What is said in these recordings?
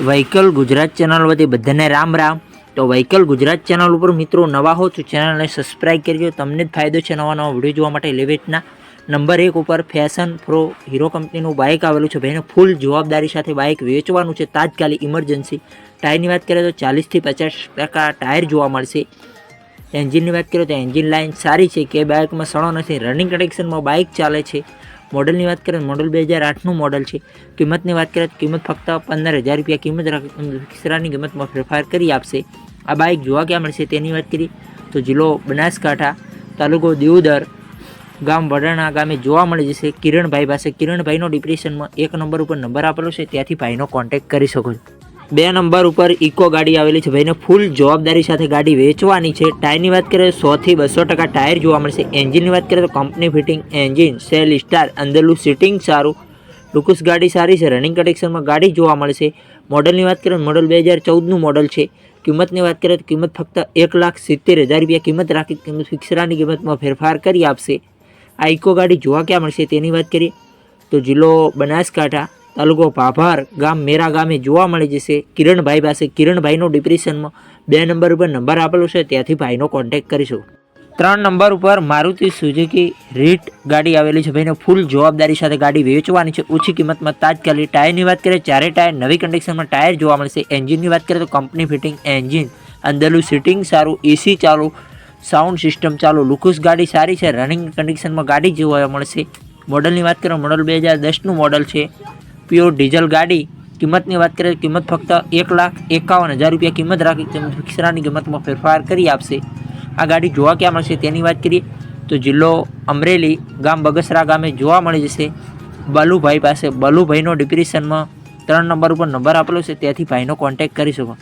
Vehicle Gujarat channel વતી બધાને રામ રામ. તો વ્હીકલ ગુજરાત ચેનલ ઉપર મિત્રો નવા હો તો ચેનલને સબસ્ક્રાઈબ કરજો. તમને જ ફાયદો છે નવા નવા વીડિયો જોવા માટે લેવેટના. નંબર એક ઉપર ફેશન પ્રો હીરો કંપનીનું બાઇક આવેલું છે ભાઈને ફૂલ જવાબદારી સાથે બાઇક વેચવાનું છે તાત્કાલિક ઇમરજન્સી ટાયરની વાત કરીએ તો ચાલીસથી પચાસ ટકા ટાયર જોવા મળશે. એન્જિનની વાત કરીએ તો એન્જિન લાઇન સારી છે. કે બાઇકમાં સડો નથી. રનિંગ કનેક્શનમાં બાઇક ચાલે છે. મોડલની વાત કરીએ મોડલ બે હજાર આઠનું મોડલ છે. કિંમતની વાત કરીએ તો કિંમત ફક્ત પંદર હજાર રૂપિયા કિંમત ખીસરાની કિંમતમાં ફેરફાર કરી આપશે. આ બાઇક જોવા ક્યાં મળશે તેની વાત કરીએ તો જિલ્લો બનાસકાંઠા, તાલુકો દેવદર ગામ વડાણા ગામે જોવા મળી જશે. કિરણભાઈ પાસે કિરણભાઈનો ડિપ્રેશનમાં એક નંબર ઉપર નંબર આપેલો છે. ત્યાંથી ભાઈનો કોન્ટેક્ટ કરી શકો છો. બે નંબર ઉપર ઇકો ગાડી આવેલી છે. ભાઈને ફૂલ જવાબદારી સાથે ગાડી વેચવાની છે. ટાયરની વાત કરીએ સોથી બસો ટકા ટાયર જોવા મળશે. એન્જિનની વાત કરીએ તો company fitting engine self start અંદરનું સિટિંગ સારું. લુકુસ ગાડી સારી છે. રનિંગ કન્ડિશનમાં ગાડી જોવા મળશે. મોડલની વાત કરીએ મોડલ બે હજાર ચૌદનું મોડલ છે. કિંમતની વાત કરીએ તો કિંમત ફક્ત એક લાખ સિત્તેર હજાર રૂપિયા કિંમત રાખી કિંમત ફિક્સરાની કિંમતમાં ફેરફાર કરી આપશે. આ ઇકો ગાડી જોવા ક્યાં મળશે તેની વાત કરીએ તો જિલ્લો બનાસકાંઠા. તાલુકો ભાભાર ગામ મેરા ગામે જોવા મળી જશે. કિરણભાઈ પાસે કિરણભાઈનો ડિપ્રેશનમાં બે નંબર ઉપર નંબર આપેલો છે, ત્યાંથી ભાઈનો કોન્ટેક્ટ કરીશું. ત્રણ નંબર ઉપર મારુતિ સુઝુકી રીટ ગાડી આવેલી છે. ભાઈને ફૂલ જવાબદારી સાથે ગાડી વેચવાની છે. ઓછી કિંમતમાં તાત્કાલિક ટાયરની વાત કરીએ, ચારે ટાયર નવી કન્ડિશનમાં ટાયર જોવા મળશે. એન્જિનની વાત કરીએ તો કંપની ફિટિંગ એન્જિન અંદરનું સીટિંગ સારું એસી ચાલુ સાઉન્ડ સિસ્ટમ ચાલુ લુકુસ ગાડી સારી છે. રનિંગ કન્ડિશનમાં ગાડી જોવા મળશે. મોડલની વાત કરીએ મોડલ બે હજાર દસનું મોડલ છે. પ્યોર ડીઝલ ગાડી, કિંમતની વાત કરીએ કિંમત ફક્ત એક લાખ એકાવન હજાર રૂપિયા કિંમત રાખી કિંમત ફિક્સરાની કિંમતમાં ફેરફાર કરી આપશે. આ ગાડી જોવા ક્યાં મળશે તેની વાત કરીએ તો જિલ્લો અમરેલી ગામ બગસરા ગામે જોવા મળી જશે. બલુભાઈ પાસે બલુભાઈનો ડિપ્રેશનમાં ત્રણ નંબર ઉપર નંબર આપેલો છે, ત્યાંથી ભાઈનો કોન્ટેક કરી શકો.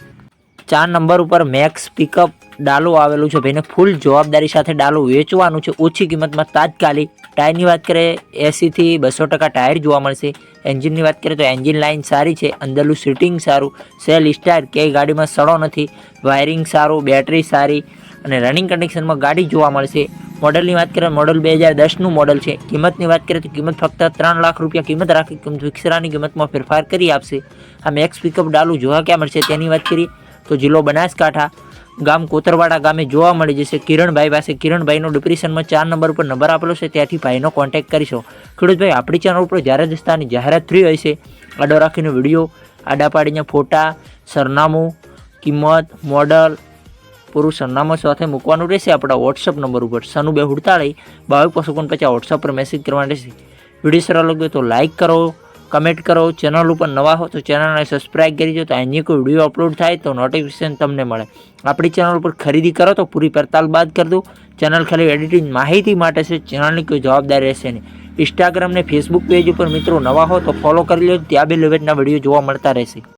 ચાર નંબર ઉપર મેક્સ પિકઅપ ડાલો આવેલું છે, ભાઈને ફૂલ જવાબદારી સાથે ડાલો વેચવાનું છે, ઓછી કિંમતમાં તાત્કાલિક ટાયરની વાત કરીએ, એંસીથી બસો ટકા ટાયર જોવા મળશે. એન્જિનની વાત કરીએ તો એન્જિન લાઇન સારી છે, અંદરનું સીટિંગ સારું, સેલ સ્ટાર કે ગાડીમાં સડો નથી, વાયરિંગ સારું, બેટરી સારી અને રનિંગ કન્ડિશનમાં ગાડી જોવા મળશે. મોડલની વાત કરીએ, મોડલ બે હજાર દસનું મોડલ છે. કિંમતની વાત કરીએ તો કિંમત ફક્ત ત્રણ લાખ રૂપિયા કિંમત રાખી ફિક્સરાની કિંમતમાં ફેરફાર કરી આપશે. આ મેક્સ પિકઅપ ડાલુ જોવા ક્યાં મળશે તેની વાત કરીએ તો જિલ્લો બનાસકાંઠા ગામ કોતરવાડા ગામે જોવા મળી જશે. કિરણભાઈ પાસે કિરણભાઈનો ડિપ્રેશનમાં ચાર નંબર ઉપર નંબર આપેલો છે. ત્યાંથી ભાઈનો કોન્ટેક્ટ કરીશો. ખેડૂતભાઈ, આપણી ચેનલ ઉપર જ્યારે દસ્તાની જાહેરાત થઈ હોય છે, આડો રાખીને વીડિયો આડા પાડીને ફોટા, સરનામું, કિંમત મોડલ પૂરું સરનામું સાથે મૂકવાનું રહેશે આપણા વોટ્સઅપ નંબર ઉપર. સનુ બે હુડતાળી, બાવીસ પચાસ વોટ્સઅપ પર મેસેજ કરવાનો રહેશે. વીડિયો સારો લાગ્યો તો લાઇક કરો કમેન્ટ કરો, ચેનલ ઉપર નવા હો તો ચેનલને સબસ્ક્રાઈબ કરી દો, તો અહીંની કોઈ વીડિયો અપલોડ થાય તો નોટિફિકેશન તમને મળે. આપણી ચેનલ ઉપર ખરીદી કરો તો પૂરી પડતાલ બાદ કરી દો ચેનલ ખાલી એડિટિંગ માહિતી માટે છે, ચેનલની કોઈ જવાબદારી રહેશે નહીં. ઇન્સ્ટાગ્રામ ને ફેસબુક પેજ ઉપર મિત્રો નવા હો તો ફોલો કરી લો ત્યાં બી લેવેટના વીડિયો જોવા મળતા રહેશે.